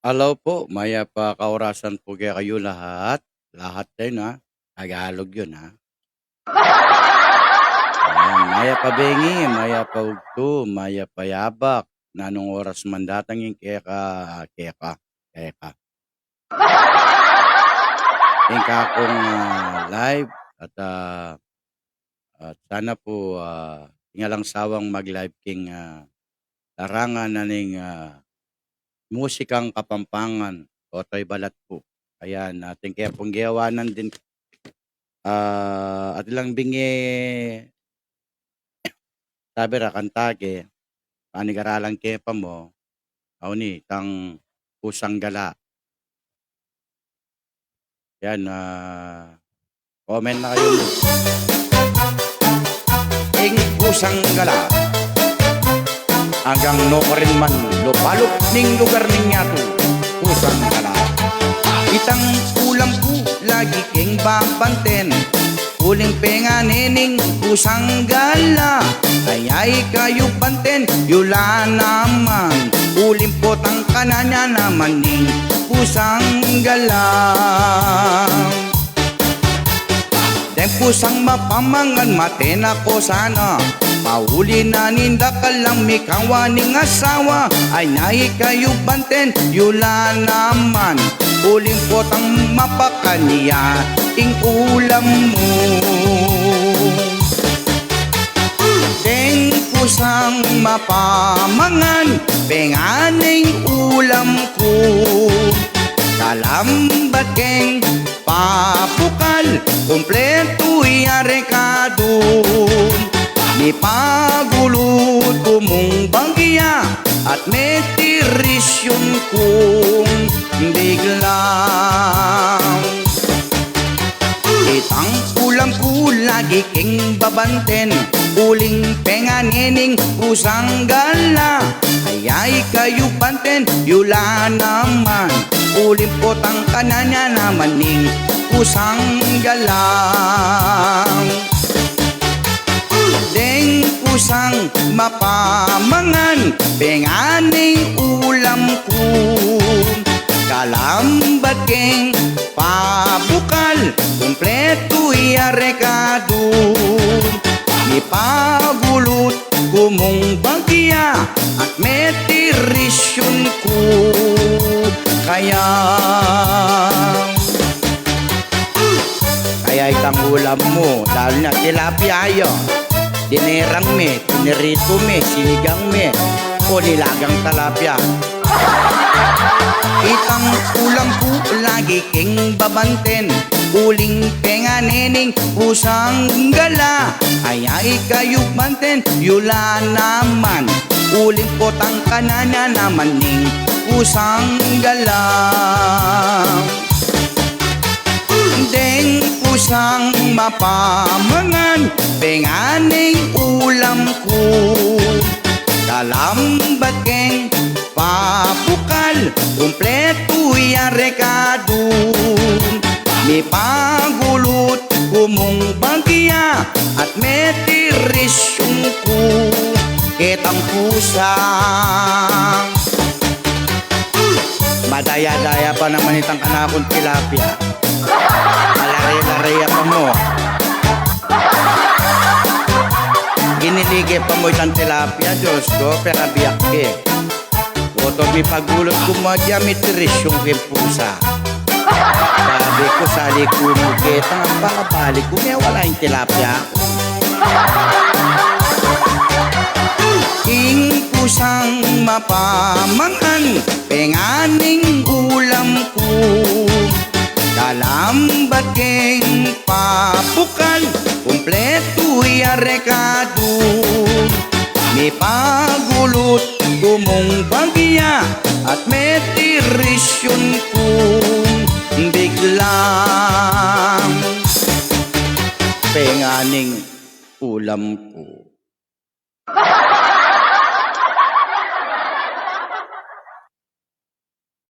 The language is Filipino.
Hello po, maya pa kaorasan po kaya kayo lahat. Lahat din ha. Tagalog yun ha. Ayan, maya pa bengi, maya pa ugto, maya pa yabak. Nanong oras man datang yung keka, keka, keka. Tingka akong ah, live at ah, at sana po uh, tingalang sawang mag-live king ah, larangan na ning ah, musikang kapampangan o to'y balat po. Ayan, ating kaya pong giyawanan din ah, at ilang bingi sabi ra kantake panigaralang kepa mo ni tang pusang gala. Yan, ah, comment na kayo. Ing pusang gala. Hanggang no rin man lupalop ning lugar ning yato. Pusang gala. Itang ulam ko lagi king babanten. Uling penga nening pusang gala. Ay ay kayo banten yula naman. Uling potang kananya naman ning pusang gala. Den pusang mapamangan matena ko sana. Pauli na ninda ka lang mikawa ning asawa. Ay nahi kayo banten yula naman. Uling potang mapakaniya ing ulam mo. Deng pusang mapamangan Penganing ulam ko. Kalambat keng papukal Kompleto yare ka dun Ni pagulot ko mong bagya At metirisyon kong biglang. Itang ulam ko lagi king babanten. Uling penganening pusang gala. Ayay kayo banten yula naman. Uling potang kananya naman ning pusang galang. Deng pusang mapamangan Penganing ulam ko. Kalambat keng pabukal Kompleto yare ka dun Ipagulot kumong bagya At metirisyon ko. Kaya Kaya itang ulam mo Lalo na tilapia ayo Dinerang me, tinirito me, sinigang me O nilagang talapia. Itang ulam ko lagi king babanten. Uling penga nening pusang gala. Ay ay kayo banten yula naman. Uling potang kananya naman ning pusang gala pusang mapamangan Penganing ulam ko. Kalambat keng papukal Kompleto yare ka dun Ni pagulot kumong bagya At metirisyon ko. Kitang pusang Madaya-daya pa naman itang kanakong tilapia. Malari-lariya pa mo Ginilige pa mo itang tilapia, Diyos ko, pera biyak ke. Oto mi pagulot ko magya mitiris yung pusa. Sabi ko, sali ko mo kita, ang pangabalik ko, may wala yung tilapia. King pusang mapamangan, penganing ulam ko. Kalambat keng papukal, kompleto yare ka dun. Ni pagulot kumong bagya at metirisyon kong biglang penganing ulam ko.